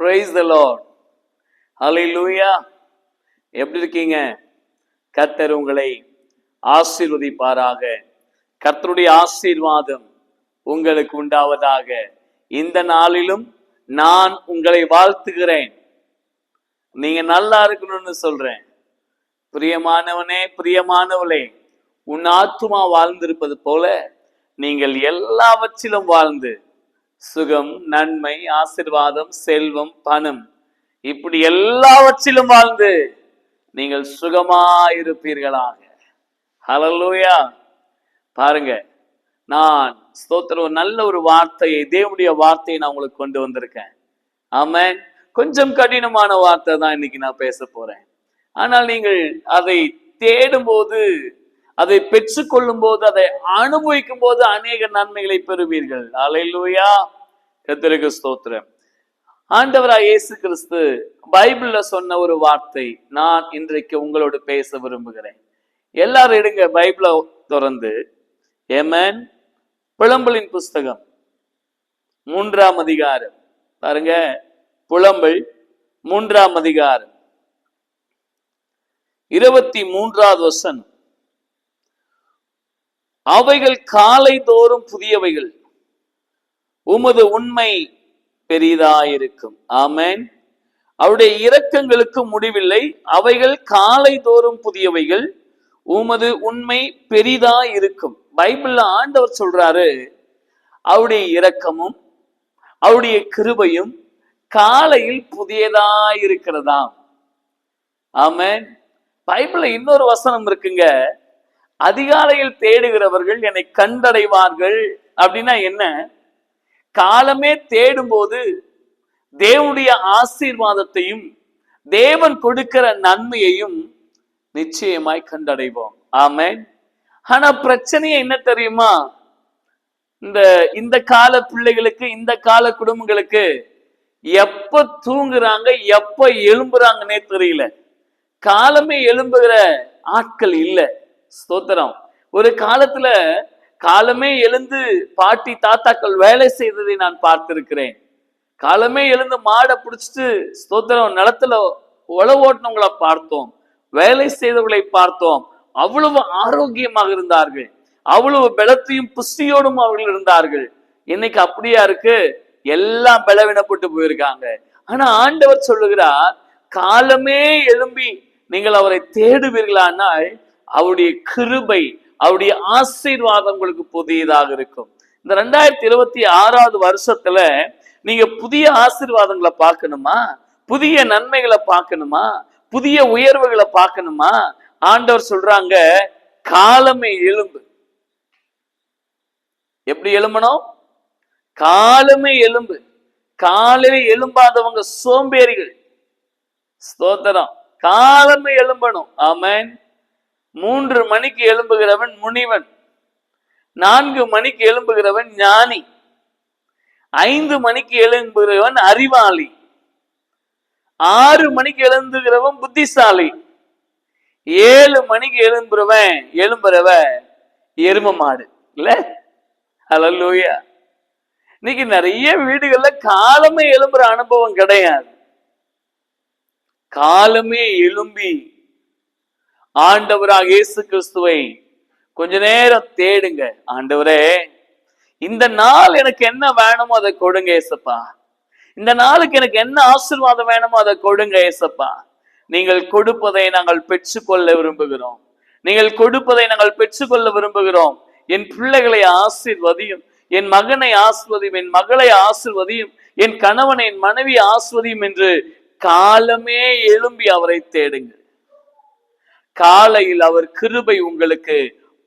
Price த Lord லூயா எப்படி இருக்கீங்க? கர்த்தர் உங்களை ஆசீர்வதிப்பாராக. கர்த்தருடைய ஆசீர்வாதம் உங்களுக்கு உண்டாவதாக. இந்த நாளிலும் நான் உங்களை வாழ்த்துகிறேன். நீங்க நல்லா இருக்கணும்னு சொல்றேன். பிரியமானவனே பிரியமானவளே உன் ஆத்துமா வாழ்ந்திருப்பது போல நீங்கள் எல்லாவற்றிலும் வாழ்ந்து சுகம் நன்மை ஆசிர்வாதம் செல்வம் பணம் இப்படி எல்லாவற்றிலும் வாழ்ந்து நீங்கள் சுகமாயிருப்பீர்களாக. ஹalleluya பாருங்க நான் ஸ்தோத்திர ஒரு நல்ல ஒரு வார்த்தையை தேவனுடைய வார்த்தையை நான் உங்களுக்கு கொண்டு வந்திருக்கேன். ஆம கொஞ்சம் கடினமான வார்த்தை தான் இன்னைக்கு நான் பேச போறேன். ஆனால் நீங்கள் அதை தேடும்போது அதை பெற்றுக்கொள்ளும் போது அதை அனுபவிக்கும் போது அநேக நன்மைகளை பெறுவீர்கள். அலையிலூயா கத்திரிக்கு ஸ்தோத்திரம். ஆண்டவராய் இயேசு கிறிஸ்து பைபிள்ல சொன்ன ஒரு வார்த்தை நான் இன்றைக்கு உங்களோடு பேச விரும்புகிறேன். எல்லாரும் எடுங்க பைபிளை திறந்து. ஏமன். புலம்பலின் புஸ்தகம். மூன்றாம் அதிகாரம். பாருங்க. புலம்பல் மூன்றாம் அதிகாரம். இருபத்தி மூன்றாவது வசனம். அவைகள் காலை தோறும் புதியவைகள். உமது உண்மை பெரிதாயிருக்கும். ஆமேன். அவருடைய இரக்கங்களுக்கு முடிவில்லை. அவைகள் காலை தோறும் புதியவைகள். உமது உண்மை பெரிதா இருக்கும் பைபிள்ல ஆண்டவர் சொல்றாரு அவருடைய இரக்கமும் அவருடைய கிருபையும் காலையில் புதியதா இருக்கிறதாம் ஆமென். பைபிள்ல இன்னொரு வசனம் இருக்குங்க. அதிகாலையில் தேடுகிறவர்கள் என்னை கண்டடைவார்கள். அப்படின்னா என்ன? காலமே தேடும்போது தேவனுடைய ஆசீர்வாதத்தையும் தேவன் கொடுக்கிற நன்மையையும் நிச்சயமாய் கண்டடைவோம். ஆமென். ஆனா பிரச்சனையே என்ன தெரியுமா? இந்த இந்த கால பிள்ளைகளுக்கு இந்த கால குடும்பங்களுக்கு எப்ப தூங்குறாங்க எப்ப எழும்புறாங்கன்னே தெரியல. காலமே எழும்புகிற ஆட்கள் இல்ல. ஸ்தோத்திரம். ஒரு காலத்துல காலமே எழுந்து பாட்டி தாத்தாக்கள் வேலை செய்ததை நான் பார்த்திருக்கிறேன். காலமே எழுந்து மாடை பிடிச்சிட்டு ஸ்தோத்திரம் நிலத்துல உழவு ஓட்டினவங்களை பார்த்தோம். வேலை செய்தவர்களை பார்த்தோம். அவ்வளவு ஆரோக்கியமாக இருந்தார்கள். அவ்வளவு பலத்தையும் புஷ்டியோடும் அவர்கள் இருந்தார்கள். இன்னைக்கு அப்படியா இருக்கு? எல்லாம் பலவீனப்பட்டு போயிருக்காங்க. ஆனா ஆண்டவர் சொல்லுகிறார் காலமே எழும்பி நீங்கள் அவரை தேடுவீர்களானால் அவருடைய கிருபை அவருடைய ஆசீர்வாதம் உங்களுக்கு புதியதாக இருக்கும். இந்த ரெண்டாயிரத்தி இருபத்தி ஆறாவது வருஷத்துல நீங்க புதிய ஆசீர்வாதங்களை பார்க்கணுமா? புதிய நன்மைகளை பார்க்கணுமா? புதிய உயர்வுகளை பார்க்கணுமா? ஆண்டவர் சொல்றாங்க காலமே எலும்பு. எப்படி எலும்பணும் காலமே எலும்பு. காலையில எலும்பாதவங்க சோம்பேறிகள். ஸ்தோத்திரம். காலமே எலும்பணும் ஆமேன். மூன்று மணிக்கு எழும்புகிறவன் முனிவன். நான்கு மணிக்கு எழும்புகிறவன் ஞானி. ஐந்து மணிக்கு எழும்புகிறவன் அறிவாளி. ஆறு மணிக்கு எழுந்துகிறவன் புத்திசாலி. ஏழு மணிக்கு எழும்புறவன் எழும்புறவ எரும மாடு. இல்ல? அலல்லூயா இன்னைக்கு நிறைய வீடுகள்ல காலமே எழும்புற அனுபவம் கிடையாது. காலமே எழும்பி ஆண்டவராக இயேசு கிறிஸ்துவை கொஞ்ச நேரம் தேடுங்க. ஆண்டவரே இந்த நாள் எனக்கு என்ன வேணுமோ அதை கொடுங்க ஏசப்பா இந்த நாளுக்கு எனக்கு என்ன ஆசீர்வாதம் வேணுமோ அதை கொடுங்க ஏசப்பா நீங்கள் கொடுப்பதை நாங்கள் பெற்றுக்கொள்ள விரும்புகிறோம். நீங்கள் கொடுப்பதை நாங்கள் பெற்றுக்கொள்ள விரும்புகிறோம். என் பிள்ளைகளை ஆசிர்வதியும் என் மகனை ஆசிர்வதியும் என் மகளை ஆசிர்வதியும் என் கணவனை என் மனைவி ஆசிர்வதியும் என்று காலமே எழும்பி அவரை தேடுங்கள். காலையில் அவர் கிருபை உங்களுக்கு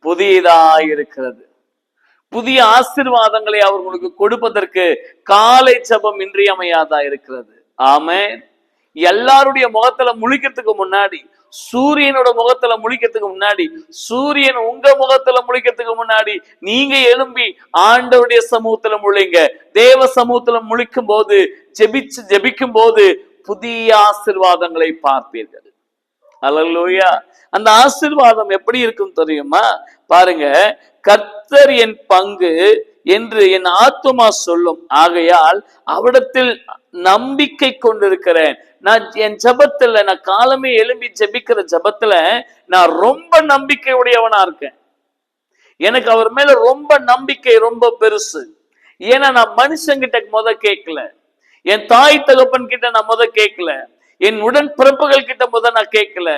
புதியதாயிருக்கிறது. புதிய ஆசீர்வாதங்களை அவர் உங்களுக்கு கொடுப்பதற்கு காலை சபம் இன்றியமையாதா இருக்கிறது ஆமே எல்லாருடைய முகத்துல முழிக்கிறதுக்கு முன்னாடி சூரியனோட முகத்துல முழிக்கிறதுக்கு முன்னாடி சூரியன் உங்க முகத்துல முழிக்கிறதுக்கு முன்னாடி நீங்க எழும்பி ஆண்டவருடைய சமூகத்துல முழிங்க. தேவ சமூகத்துல முழிக்கும் போது ஜெபிச்சு ஜெபிக்கும் போது புதிய ஆசிர்வாதங்களை பார்ப்பீர்கள். அலல்லூயா அந்த ஆசீர்வாதம் எப்படி இருக்கும் தெரியுமா? பாருங்க கர்த்தர் என் பங்கு என்று என் ஆத்துமா சொல்லும். ஆகையால் அவடத்தில் நம்பிக்கை கொண்டிருக்கிறேன். நான் என் ஜபத்துல நான் காலமே எழும்பி ஜெபிக்கிற ஜெபத்துல நான் ரொம்ப நம்பிக்கை உடையவனா இருக்கேன். எனக்கு அவர் மேல ரொம்ப நம்பிக்கை ரொம்ப பெருசு. ஏன்னா நான் மனுஷங்கிட்ட முத கேட்கல. என் தாய் தகப்பன் கிட்ட நான் முத கேட்கல. என் உடன் பிறப்புகள் கிட்ட முத நான் கேட்கல.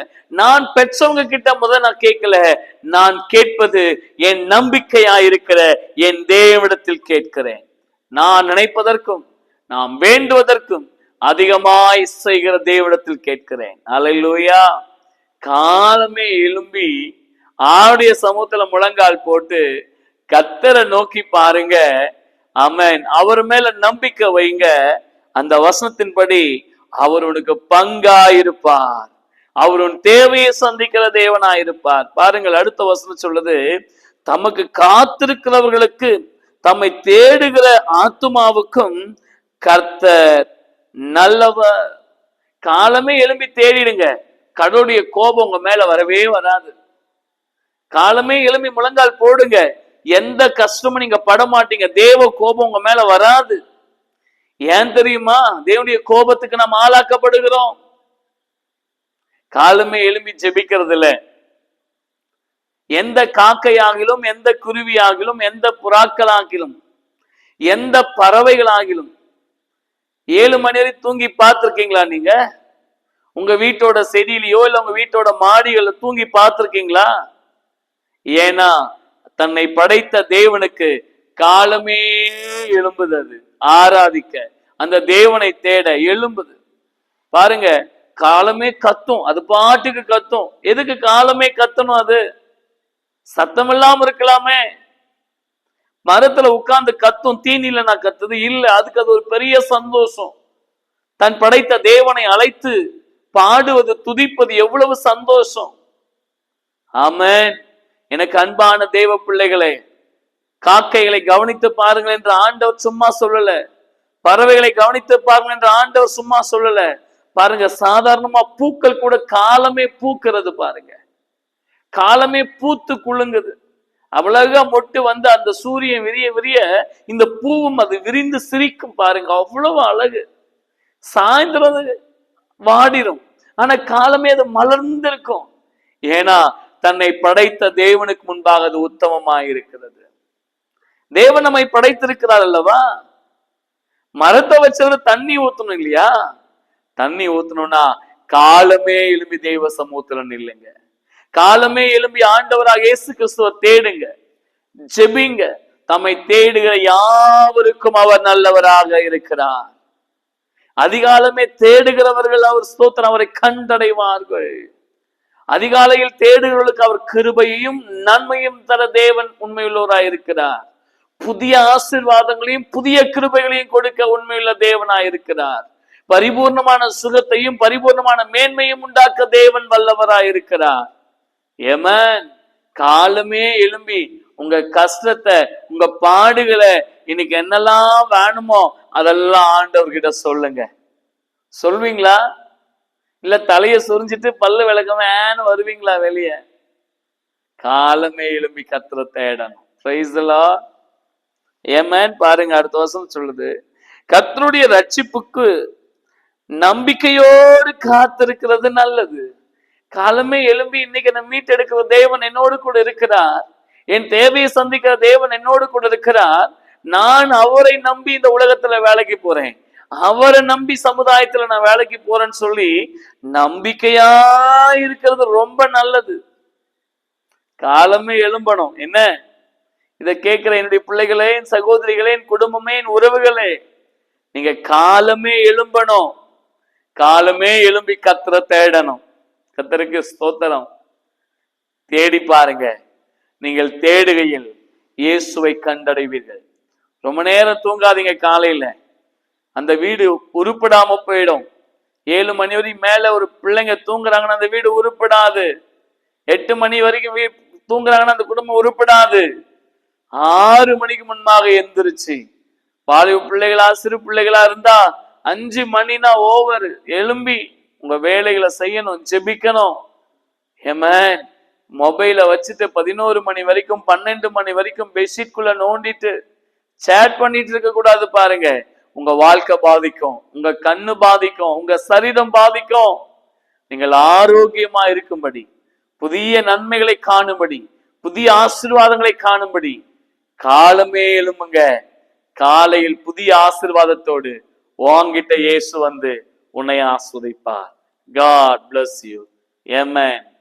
நான் பெற்றவங்க கிட்ட முத நான் கேட்கல. நான் கேட்பது என் நம்பிக்கையா இருக்கிற என் தேவனிடத்தில் கேட்கிறேன். நான் நினைப்பதற்கும் நாம் வேண்டுவதற்கும் அதிகமாய் செய்கிற தேவனிடத்தில் கேட்கிறேன். அலையிலூயா காலமே எழும்பி ஆடைய சமூகத்துல முழங்கால் போட்டு கத்தரை நோக்கி பாருங்க. ஆமென் அவர் மேல நம்பிக்கை வைங்க. அந்த வசனத்தின்படி அவர் உனக்கு பங்காயிருப்பார். அவர் உன் தேவையை சந்திக்கிற தேவனாயிருப்பார். பாருங்கள் அடுத்த வசனம் சொல்லுது தமக்கு காத்திருக்கிறவர்களுக்கு தம்மை தேடுகிற ஆத்துமாவுக்கும் கர்த்தர் நல்லவர். காலமே எழும்பி தேடிடுங்க. கடவுளுடைய கோபம் உங்க மேல வரவே வராது. காலமே எழும்பி முழங்கால் போடுங்க. எந்த கஷ்டமும் நீங்க பட மாட்டீங்க தேவ கோபம் உங்க மேல வராது. ஏன் தெரியுமா? தேவனுடைய கோபத்துக்கு நாம் ஆளாக்கப்படுகிறோம். காலமே எழும்பி ஜெபிக்கிறது இல்ல எந்த காக்கையாகிலும் எந்த குருவியாகிலும் எந்த புறாக்களாகிலும் எந்த பறவைகளாகிலும் ஏழு மணி வரை தூங்கி பார்த்துருக்கீங்களா நீங்க? உங்க வீட்டோட செடியிலையோ இல்ல உங்க வீட்டோட மாடிகள்ல தூங்கி பார்த்துருக்கீங்களா? ஏன்னா தன்னை படைத்த தேவனுக்கு காலமே எழும்புது அது. ஆராதிக்க அந்த தேவனை தேட எழும்புது. பாருங்க காலமே கத்தும் அது பாட்டுக்கு கத்தும். எதுக்கு காலமே கத்தணும் அது? சத்தம் இல்லாம இருக்கலாமே. மரத்துல உட்கார்ந்து கத்தும் தீனில நான் கத்துது. இல்ல அதுக்கு அது ஒரு பெரிய சந்தோஷம். தன் படைத்த தேவனை அழைத்து பாடுவது துதிப்பது எவ்வளவு சந்தோஷம். ஆமென். எனக்கு அன்பான தேவ பிள்ளைகளே காக்கைகளை கவனித்து பாருங்கள் என்று ஆண்டவர் சும்மா சொல்லல. பறவைகளை கவனித்து பாருங்கள் என்று ஆண்டவர் சும்மா சொல்லல. பாருங்க சாதாரணமா பூக்கள் கூட காலமே பூக்கிறது பாருங்க. காலமே பூத்து குலுங்குது. அவ்வளவுగా மொட்டு வந்து அந்த சூரியன் விரிய விரிய இந்த பூவும் அது விரிந்து சிரிக்கும் பாருங்க. அவ்வளவு அழகு. சாயந்தரம் வாடிரும். ஆனா காலமே அது மலர்ந்திருக்கும். ஏன்னா தன்னை படைத்த தேவனுக்கு முன்பாக அது உத்தமமாய் இருக்கிறது தேவன் நம்மை படைத்திருக்கிறார் அல்லவா? மரத்தை வச்சவர் தண்ணி ஊத்தணும் இல்லையா? தண்ணி ஊத்தணும்னா காலமே எழும்பி தெய்வ சமூகத்துல நில்லுங்க. காலமே எழும்பி ஆண்டவராக இயேசு கிறிஸ்துவ தேடுங்க. ஜெபிங்க. தம்மை தேடுகிற யாவருக்கும் அவர் நல்லவராக இருக்கிறார். அதிகாலமே தேடுகிறவர்கள் அவர் ஸ்தோத்திரம் அவரை கண்டடைவார்கள். அதிகாலையில் தேடுகிறவர்களுக்கு அவர் கிருபையையும் நன்மையும் தர தேவன் உண்மையுள்ளவராய் இருக்கிறார் புதிய ஆசீர்வாதங்களையும் புதிய கிருபைகளையும் கொடுக்க உண்மையுள்ள தேவனாய் இருக்கிறார். பரிபூர்ணமான சுகத்தையும் பரிபூர்ணமான மேன்மையும் உண்டாக்க தேவன் வல்லவராய் இருக்கிறார். ஏமன். காலமே எழும்பி உங்க கஷ்டத்தை உங்க பாடுகளை இன்னைக்கு என்னெல்லாம் வேணுமோ அதெல்லாம் ஆண்டவர்கிட்ட சொல்லுங்க. சொல்வீங்களா? இல்ல தலைய சொரிஞ்சிட்டு பல்லு விளக்கமேன்னு வருவீங்களா வெளியே? காலமே எழும்பி கத்துற தேடணும். பிரைஸ்லா ஏமேன்? பாருங்க அடுத்த வருஷம் சொல்லுது. கத்தருடைய ரட்சிப்புக்கு நம்பிக்கையோடு காத்திருக்கிறது நல்லது. காலமே எழும்பி இன்னைக்கு என்ன மீட்டெடுக்கிற தேவன் என்னோடு கூட இருக்கிறார். என் தேவையை சந்திக்கிற தேவன் என்னோடு கூட இருக்கிறார். நான் அவரை நம்பி இந்த உலகத்துல வேலைக்கு போறேன். அவரை நம்பி சமுதாயத்துல நான் வேலைக்கு போறேன்னு சொல்லி நம்பிக்கையா இருக்கிறது ரொம்ப நல்லது. காலமே எழும்பணும். என்ன? இதை கேட்கிற என்னுடைய பிள்ளைகளே என் சகோதரிகளே என் குடும்பமே என் உறவுகளே நீங்க காலமே எழும்பணும். காலமே எழும்பி கத்திர தேடணும். கத்தருக்கு ஸ்தோத்திரம். தேடி பாருங்க. நீங்கள் தேடுகையில் இயேசுவை கண்டடைவீர்கள். ரொம்ப நேரம் தூங்காதீங்க காலையில. அந்த வீடு உருப்படாம போயிடும். ஏழு மணி வரைக்கும் மேல ஒரு பிள்ளைங்க தூங்குறாங்கன்னா அந்த வீடு உருப்படாது. எட்டு மணி வரைக்கும் வீ தூங்குறாங்கன்னா அந்த குடும்பம் உருப்படாது. ஆறு மணிக்கு முன்பாக எந்திரிச்சு. பாலிவு பிள்ளைகளா சிறு பிள்ளைகளா இருந்தா அஞ்சு மணினா ஓவர் எழும்பி உங்க வேலைகளை செய்யணும் ஜெபிக்கணும். ஏமன் மொபைலை வச்சுட்டு பதினோரு மணி வரைக்கும் பன்னெண்டு மணி வரைக்கும் பெட்ஷீட்குள்ள நோண்டிட்டு சேட் பண்ணிட்டு இருக்க கூடாது பாருங்க. உங்க வாழ்க்கை பாதிக்கும் உங்க கண்ணு பாதிக்கும் உங்க சரீரம் பாதிக்கும். நீங்கள் ஆரோக்கியமா இருக்கும்படி புதிய நன்மைகளை காணும்படி புதிய ஆசீர்வாதங்களை காணும்படி காலமே எழும்புங்க காலையில் புதிய ஆசிர்வாதத்தோடு உன்கிட்ட இயேசு வந்து உன்னை ஆஸ்வதிப்பார். God bless you Amen.